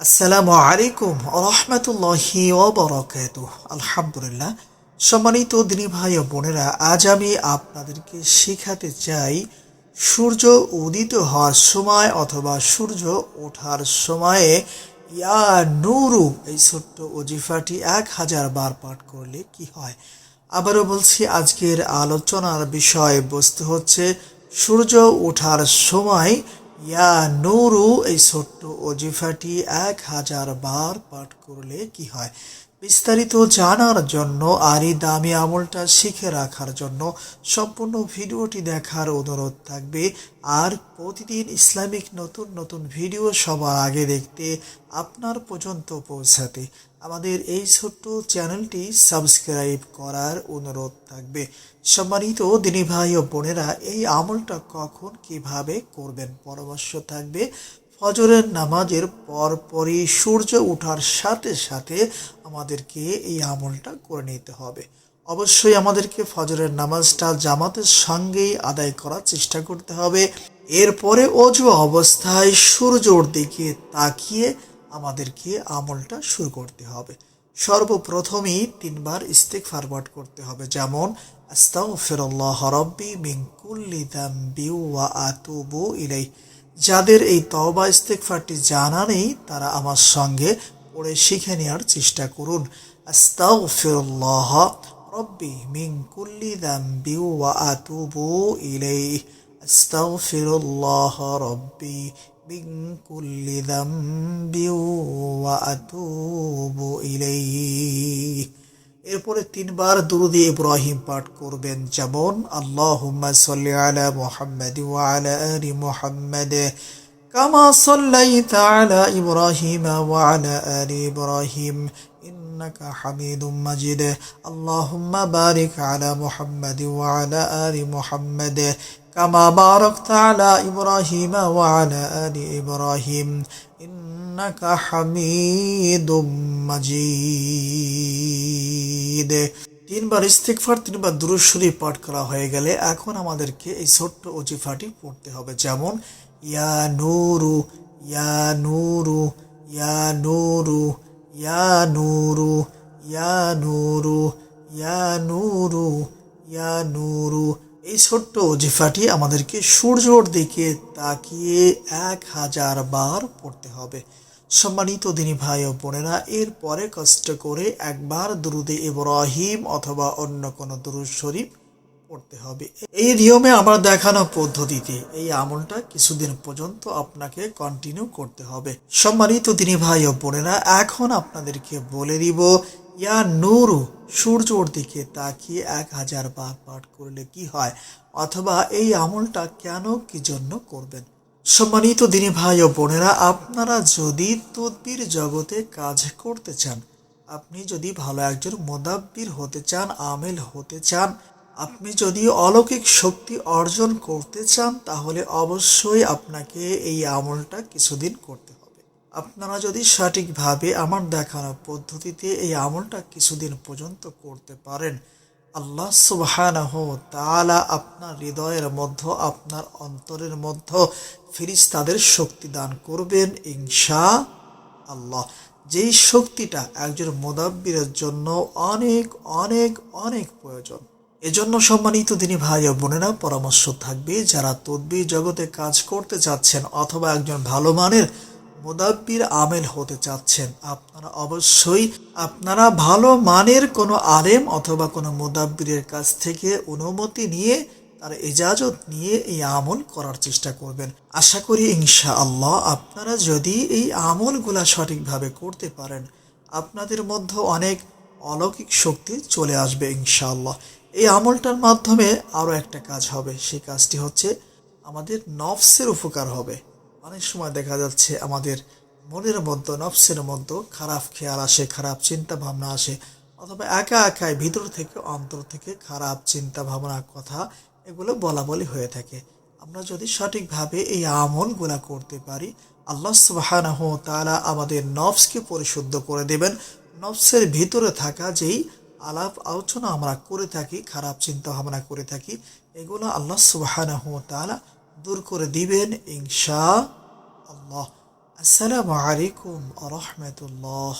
আসসালামু আলাইকুম রহমতুল্লাহি ওবরাকাত আলহামদুলিল্লাহ। সম্মানিত দিনী ভাই ও বোনেরা, আজ আমি আপনাদেরকে শেখাতে চাই, সূর্য উদিত হওয়ার সময় অথবা সূর্য ওঠার সময়ে ইয়া নুরু, এই ছোট্ট ওজিফাটি এক হাজার বার পাঠ করলে কি হয়? আবারও বলছি, আজকের আলোচনার বিষয় বস্তু হচ্ছে, সূর্য ওঠার সময় ইয়া নুরু, এই ছোট্ট অজিফাটি এক হাজার বার পাঠ করলে কি হয়? বিস্তারিত জানার জন্য আর এই দামি আমলটা শিখে রাখার জন্য সম্পূর্ণ ভিডিওটি দেখার অনুরোধ থাকবে। আর প্রতিদিন ইসলামিক নতুন নতুন ভিডিও সবার আগে দেখতে আপনার পর্যন্ত পৌঁছাতে আমাদের এই ছোট্ট চ্যানেলটি সাবস্ক্রাইব করার অনুরোধ থাকবে। সম্মানিত দিনী ভাই ও বোনেরা, এই আমলটা কখন কীভাবে করবেন পরামর্শ থাকবে? ফজরের নামাজের পরপরই সূর্য ওঠার সাথে সাথে আমাদেরকে এই আমলটা করে নিতে হবে। অবশ্যই আমাদেরকে ফজরের নামাজটা জামাতের সঙ্গেই আদায় করার চেষ্টা করতে হবে। এরপরে অজু অবস্থায় সূর্যর দিকে তাকিয়ে আমাদেরকে আমলটা শুরু করতে হবে। সর্বপ্রথমেই তিনবার ইস্তেক ফারওয়ার্ড করতে হবে। যেমন, আস্তাগফিরুল্লাহ রাব্বি মিন কুল্লি যামবি ওয়া আতুবু ইলাই যাদের এই তওবা ইস্তেগফারটি জানা নেই, তারা আমার সঙ্গে পড়ে শিখে নেওয়ার চেষ্টা করুন। আস্তাগফিরুল্লাহ রাব্বি মিন কুল্লি যামবি ওয়া আতুবু ইলাইহি। আস্তাগফিরুল্লাহ রাব্বি মিন কুল্লি যামবি ওয়া আতুবু ইলাইহি। এরপরে তিনবার দুরুদি ইব্রাহিম পাঠ করবেন। যেমন, আল্লাহুম্মা সাল্লি আলা মুহাম্মাদ ওয়া আলা আলি মুহাম্মাদ কামা সাল্লাইতা আলা ইব্রাহিম ওয়া আলা আলি ইব্রাহিম, ইন্নাকা হামিদুম মাজিদ। আল্লাহুম্মা বারিক আলা মুহাম্মাদ ওয়া আলা আলি বারাকতা আলা ইব্রাহিম ওয়া আলা আলি ইব্রাহিম ইন্নাকা হামিদুম মাজিদ তিনবার ইস্তেকফার তিনবার শরীফ পাঠ করা হয়ে গেলে এখন আমাদেরকে এই ছোট্ট ওজিফাটি পড়তে হবে। যেমন, ইয়া নুরু ইয়া নুরু ইয়া নুরু ইয়া নুরু ইয়া নুরু ইয়া নুরু ইয়া নুরু এই ছোট্ট ওজিফাটি আমাদেরকে সূর্যর দিকে তাকিয়ে এক হাজার বার পড়তে হবে। সম্মানিত দিনী ভাই ও বোনেরা এরপরে কষ্ট করে একবার দুরুদে ইব্রাহিম অথবা অন্য কোনো দুরুদ শরীফ পড়তে হবে। এই নিয়মে আমার দেখানো পদ্ধতিতে এই আমলটা কিছুদিন পর্যন্ত আপনাকে কন্টিনিউ করতে হবে। সম্মানিত দিনী ভাই ও বোনেরা, এখন আপনাদেরকে বলে দিব ইয়া নুরু সূর্যর দিকে তাকিয়ে এক হাজার বার পাঠ করলে কি হয়? অথবা এই আমলটা কেন কি জন্য করবেন? সম্মানিত দিনী ভাই ও বোনেরা, আপনারা যদি তদবির জগতে কাজ করতে চান, আপনি যদি ভালো একজন মোদাব্বির হতে চান, আমেল হতে চান, আপনি যদি অলৌকিক শক্তি অর্জন করতে চান, তাহলে অবশ্যই আপনাকে এই আমলটা কিছুদিন করতে আপনারা যদি সঠিকভাবে আমার দেখানো পদ্ধতিতে এই আমলটা কিছুদিন পর্যন্ত করতে পারেন, আল্লাহ সুবহানাহ তাআলা আপনার হৃদয়ের মধ্যে, আপনার অন্তরের মধ্য মধ্যে ফিরিস্তাদের শক্তি দান করবেন ইনশা আল্লাহ যেই শক্তিটা একজন মোদাব্বিরের জন্য অনেক অনেক অনেক প্রয়োজন। এজন্য সম্মানিত দিনী ভাই বোনেরা, পরামর্শ থাকবে, যারা তদ্বির জগতে কাজ করতে চাচ্ছেন অথবা একজন ভালো মানের মোদাব্বির আমেল হতে চাচ্ছেন। আপনারা অবশ্যই আপনারা ভালো মানের কোনো আলেম অথবা কোনো মোদাব্বিরের কাছ থেকে অনুমতি নিয়ে তার এজাজত নিয়ে এই আমল করার চেষ্টা করবেন। আশা করি ইনশা আল্লাহ আপনারা যদি এই আমলগুলা সঠিকভাবে করতে পারেন, আপনাদের মধ্যে অনেক অলৌকিক শক্তি চলে আসবে ইনশাআল্লাহ। এই আমলটার মাধ্যমে আরও একটা কাজ হবে সেই কাজটি হচ্ছে আমাদের নফসের উপকার হবে। অনেক সময় দেখা যাচ্ছে আমাদের মনের মধ্যে, নফসের মধ্যে খারাপ খেয়াল আসে, খারাপ চিন্তা ভাবনা আসে, অথবা একা একাই ভিতর থেকে, অন্তর থেকে খারাপ চিন্তা ভাবনা কথা এগুলো বলা বলি হয়ে থাকে। আমরা যদি সঠিকভাবে এই আমলগুলা করতে পারি, আল্লাহ সুবাহানাহ তারা আমাদের নফসকে পরিশুদ্ধ করে দেবেন। নফসের ভিতরে থাকা যেই আলাপ আলোচনা আমরা করে থাকি, খারাপ চিন্তা ভাবনা করে থাকি, এগুলো আল্লাহ সুবাহানাহ তাআলা দূর করে দিবেন ইনশা আল্লাহ। আসসালামু আলাইকুম আ রহমতুল্লাহ।